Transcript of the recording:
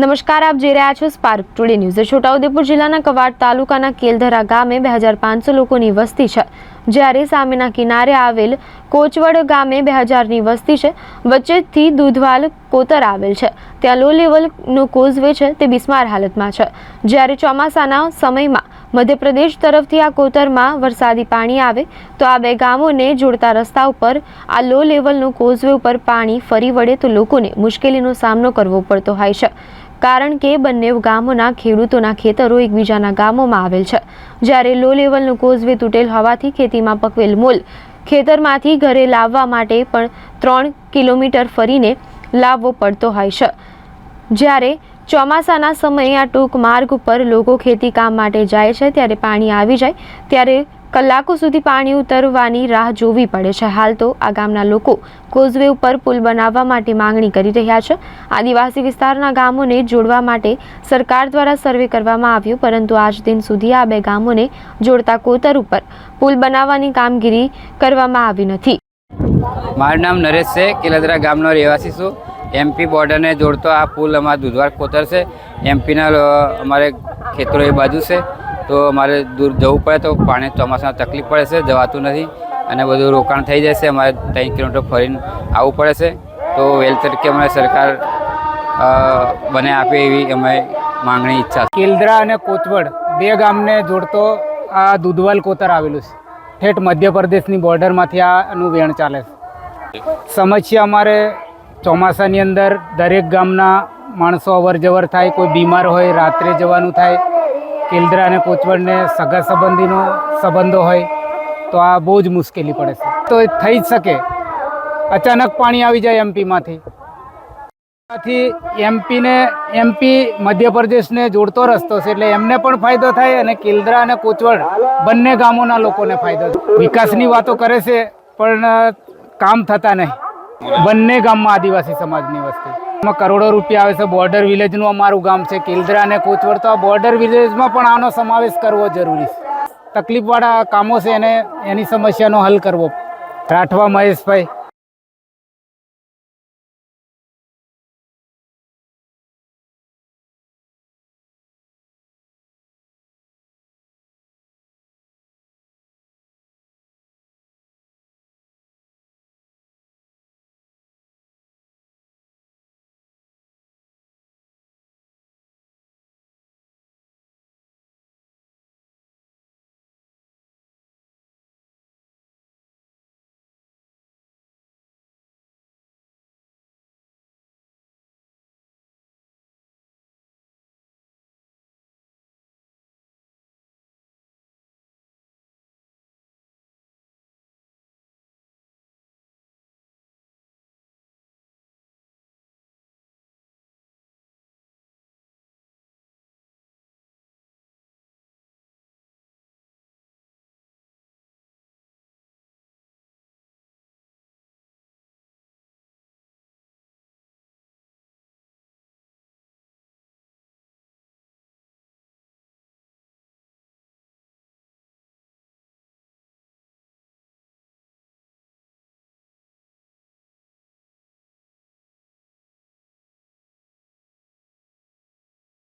નમસ્કાર, આપ જોઈ રહ્યા છો સ્પાર્ક ટુડે ન્યૂઝ છોટાઉદેપુર જિલ્લાના કવાડ તાલુકાના કેલધરા ગામે બે હજાર પાંચસો લોકોની વસ્તી છે. જ્યારે સામેના કિનારે આવેલ કોચવડ ગામે બે હજારની વસ્તી છે. વચ્ચેથી દૂધવાલ કોતર આવેલ છે. ત્યાં લો લેવલનો કોઝવે છે તે બિસ્માર હાલતમાં છે. જ્યારે ચોમાસાના સમયમાં મધ્યપ્રદેશ તરફથી આ કોતરમાં વરસાદી પાણી આવે, તો આ બે ગામોને જોડતા રસ્તા ઉપર આ લો લેવલનો કોઝવે ઉપર પાણી ફરી વળે તો લોકોને મુશ્કેલીનો સામનો કરવો પડતો હોય છે. કારણ કે બંને ગામોના ખેડૂતોના ખેતરો એકબીજાના ગામોમાં આવેલ છે. જ્યારે લો લેવલનો કોઝવે તૂટેલ હોવાથી ખેતીમાં પકવેલ મોલ ખેતરમાંથી ઘરે લાવવા માટે પણ ત્રણ કિલોમીટર ફરીને લાવવો પડતો હોય છે. જ્યારે ચોમાસાના સમયે આ ટૂંક માર્ગ ઉપર લોકો ખેતી કામ માટે જાય છે, ત્યારે પાણી આવી જાય, ત્યારે કલાકો સુધી પાણી ઉતરવાની રાહ જોવી પડે છે. હાલ તો આ ગામના લોકો કોઝવે ઉપર પુલ બનાવવા માટે માંગણી કરી રહ્યા છે. આદિવાસી વિસ્તારના ગામોને જોડવા માટે સરકાર દ્વારા સર્વે કરવામાં આવ્યું, પરંતુ આજ દિન સુધી આ બે ગામોને જોડતા કોતર ઉપર પુલ બનાવવાની કામગીરી કરવામાં આવી નથી. મારું નામ નરેશ છે. કેલદરા ગામનો રહેવાસી છું. એમપી બોર્ડરને જોડતો આ પુલ અમારા દુધવાર કોતર છે. એમપીના અમારે ખેતરો એ બાજુ છે. તો અમારે દૂર જવું પડે તો પાણી ચોમાસામાં તકલીફ પડે છે, જવાતું નથી અને બધું રોકાણ થઈ જાય છે. અમારે ત્રણ કિલોમીટર ફરીને આવવું પડે છે. તો વેલ તરીકે અમારે સરકાર બને આપે એવી અમે માંગણી ઈચ્છા કેલદરા અને કોચવડ બે ગામને જોડતો આ દૂધવાલ કોતર આવેલું છે. ઠેઠ મધ્યપ્રદેશની બોર્ડરમાંથી આનું વેણ ચાલે છે. સમસ્યા અમારે ચોમાસાની અંદર દરેક ગામના માણસો અવર જવર થાય, કોઈ બીમાર હોય, રાત્રે જવાનું થાય કેલદરા અને કોચવડને સગા સંબંધીનો સંબંધો હોય તો આ બહુ જ મુશ્કેલી પડે છે. તો એ થઈ જ શકે. અચાનક પાણી આવી જાય એમપીમાંથી આથી એમપીને એમપી મધ્યપ્રદેશને જોડતો રસ્તો છે એટલે એમને પણ ફાયદો થાય અને કિલદરા અને કોચવડ બંને ગામોના લોકોને ફાયદો થાય. વિકાસની વાતો કરે છે, પણ કામ થતા નહીં. બંને ગામમાં આદિવાસી સમાજની વસ્તી. એમાં કરોડો રૂપિયા આવે છે. બોર્ડર વિલેજનું અમારું ગામ છે. કેલદરા અને કોચવડ. તો આ બોર્ડર વિલેજમાં પણ આનો સમાવેશ કરવો જરૂરી છે. તકલીફવાળા કામો છે એને, એની સમસ્યાનો હલ કરવો. રાઠવા મહેશભાઈ.